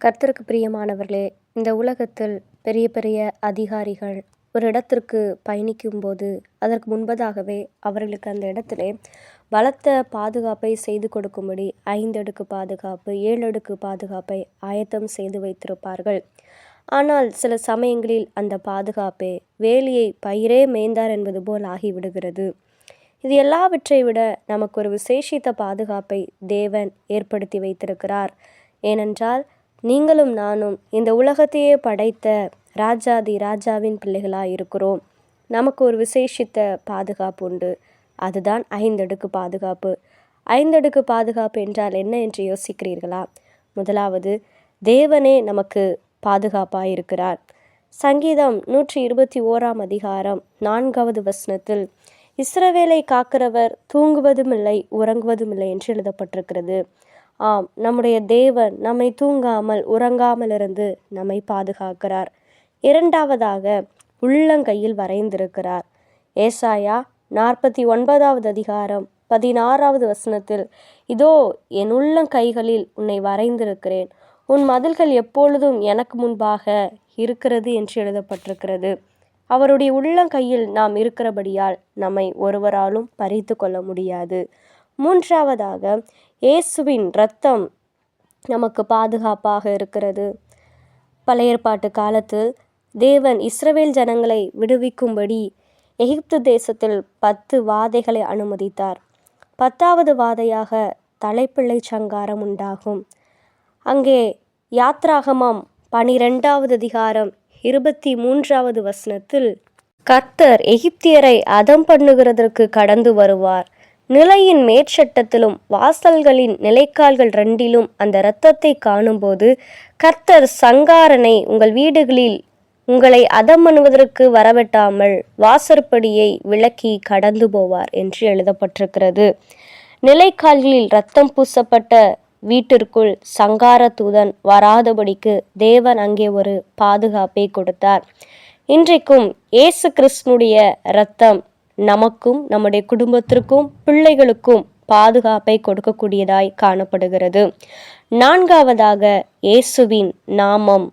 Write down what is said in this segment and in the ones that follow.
கர்த்தருக்கு பிரியமானவர்களே இந்த உலகத்தில் பெரிய பெரிய அதிகாரிகள் ஒரு இடத்திற்கு பயணிக்கும்போது அதற்கு முன்பதாகவே அவர்களுக்கு அந்த இடத்திலே பலத்த பாதுகாப்பை செய்து கொடுக்கும்படி ஐந்தடுக்கு பாதுகாப்பு ஏழடுக்கு பாதுகாப்பை ஆயத்தம் செய்து வைத்திருப்பார்கள். ஆனால் சில சமயங்களில் அந்த பாதுகாப்பே வேலியை பயிரே மேய்ந்தார் என்பது போல் ஆகிவிடுகிறது. இது எல்லாவற்றை விட நமக்கு ஒரு விசேஷித்த பாதுகாப்பை தேவன் ஏற்படுத்தி வைத்திருக்கிறார். ஏனென்றால் நீங்களும் நானும் இந்த உலகத்தையே படைத்த ராஜாதி ராஜாவின் பிள்ளைகளாக இருக்கிறோம் நமக்கு ஒரு விசேஷித்த பாதுகாப்பு உண்டு. அதுதான் ஐந்தடுக்கு பாதுகாப்பு. ஐந்தடுக்கு பாதுகாப்பு என்றால் என்ன என்று யோசிக்கிறீர்களா? முதலாவது தேவனே நமக்கு பாதுகாப்பாக இருக்கிறார் சங்கீதம் நூற்றி இருபத்தி ஓராம் அதிகாரம் நான்காவது வசனத்தில் இஸ்ரவேலை காக்கிறவர் தூங்குவதும் இல்லை உறங்குவதும் இல்லை என்று எழுதப்பட்டிருக்கிறது. ஆம் நம்முடைய தேவன் நம்மை தூங்காமல் உறங்காமல் இருந்து நம்மை பாதுகாக்கிறார். இரண்டாவதாக உள்ளங்கையில் வரைந்திருக்கிறார். ஏசாயா நாற்பத்தி ஒன்பதாவது அதிகாரம் பதினாறாவது வசனத்தில் இதோ என் உள்ளங்கைகளில் உன்னை வரைந்திருக்கிறேன். உன் மதில்கள் எப்பொழுதும் எனக்கு முன்பாக இருக்கிறது என்று எழுதப்பட்டிருக்கிறது. அவருடைய உள்ளங்கையில் நாம் இருக்கிறபடியால் நம்மை ஒருவராலும் பறித்து கொள்ள முடியாது. மூன்றாவதாக இயேசுவின் இரத்தம் நமக்கு பாதுகாப்பாக இருக்கிறது. பழைய ஏற்பாட்டு காலத்தில் தேவன் இஸ்ரவேல் ஜனங்களை விடுவிக்கும்படி எகிப்து தேசத்தில் பத்து வாதைகளை அனுமதித்தார். பத்தாவது வாதையாக தலைப்பிள்ளை சங்காரம் உண்டாகும். அங்கே யாத்ராகமம் பனிரெண்டாவது அதிகாரம் இருபத்தி மூன்றாவது வசனத்தில் கர்த்தர் எகிப்தியரை அதம் பண்ணுகிறதற்கு கடந்து வருவார். நிலையின் மேற்சட்டத்திலும் வாசல்களின் நிலைக்கால்கள் ரெண்டிலும் அந்த இரத்தத்தை காணும்போது கர்த்தர் சங்காரனை உங்கள் வீடுகளில் உங்களை அதம் அணுவதற்கு வரவெட்டாமல் வாசற்படியை விளக்கி கடந்து போவார் என்று எழுதப்பட்டிருக்கிறது. நிலைக்கால்களில் ரத்தம் பூசப்பட்ட வீட்டிற்குள் சங்கார தூதன் வராதபடிக்கு தேவன் அங்கே ஒரு பாதுகாப்பை கொடுத்தார். இன்றைக்கும் இயேசு கிறிஸ்துனுடைய இரத்தம் நமக்கும் நம்முடைய குடும்பத்திற்கும் பிள்ளைகளுக்கும் பாதுகாப்பை கொடுக்கக்கூடியதாய் காணப்படுகிறது. நான்காவதாக இயேசுவின் நாமம்.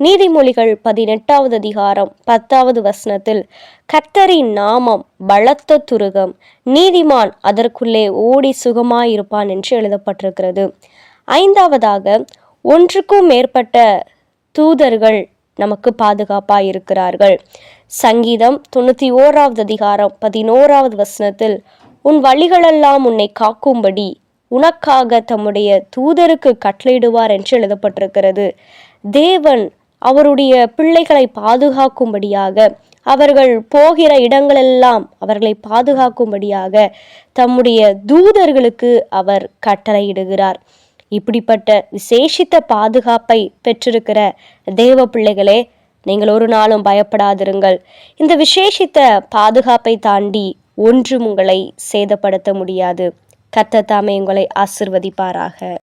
நீதிமொழிகள் பதினெட்டாவது அதிகாரம் பத்தாவது வசனத்தில் கர்த்தரின் நாமம் பலத்த துருகம் நீதிமான் அதற்குள்ளே ஓடி சுகமாயிருப்பான் என்று எழுதப்பட்டிருக்கிறது. ஐந்தாவதாக ஒன்றுக்கும் மேற்பட்ட தூதர்கள் நமக்கு பாதுகாப்பாக இருக்கிறார்கள் சங்கீதம் தொண்ணூற்றி ஓராவது அதிகாரம் பதினோராவது வசனத்தில் உன் வழிகளெல்லாம் உன்னை காக்கும்படி உனக்காக தம்முடைய தூதருக்கு கட்டளையிடுவார் என்று எழுதப்பட்டிருக்கிறது. தேவன் அவருடைய பிள்ளைகளை பாதுகாக்கும்படியாக அவர்கள் போகிற இடங்களெல்லாம் அவர்களை பாதுகாக்கும்படியாக தம்முடைய தூதர்களுக்கு அவர் கட்டளையிடுகிறார். இப்படிப்பட்ட விசேஷித்த பாதுகாப்பை பெற்றிருக்கிற தேவ பிள்ளைகளே நீங்கள் ஒரு நாளும் பயப்படாதிருங்கள். இந்த விசேஷித்த பாதுகாப்பை தாண்டி ஒன்றும் உங்களை சேதப்படுத்த முடியாது. கத்த தாமே உங்களை ஆசிர்வதிப்பாராக.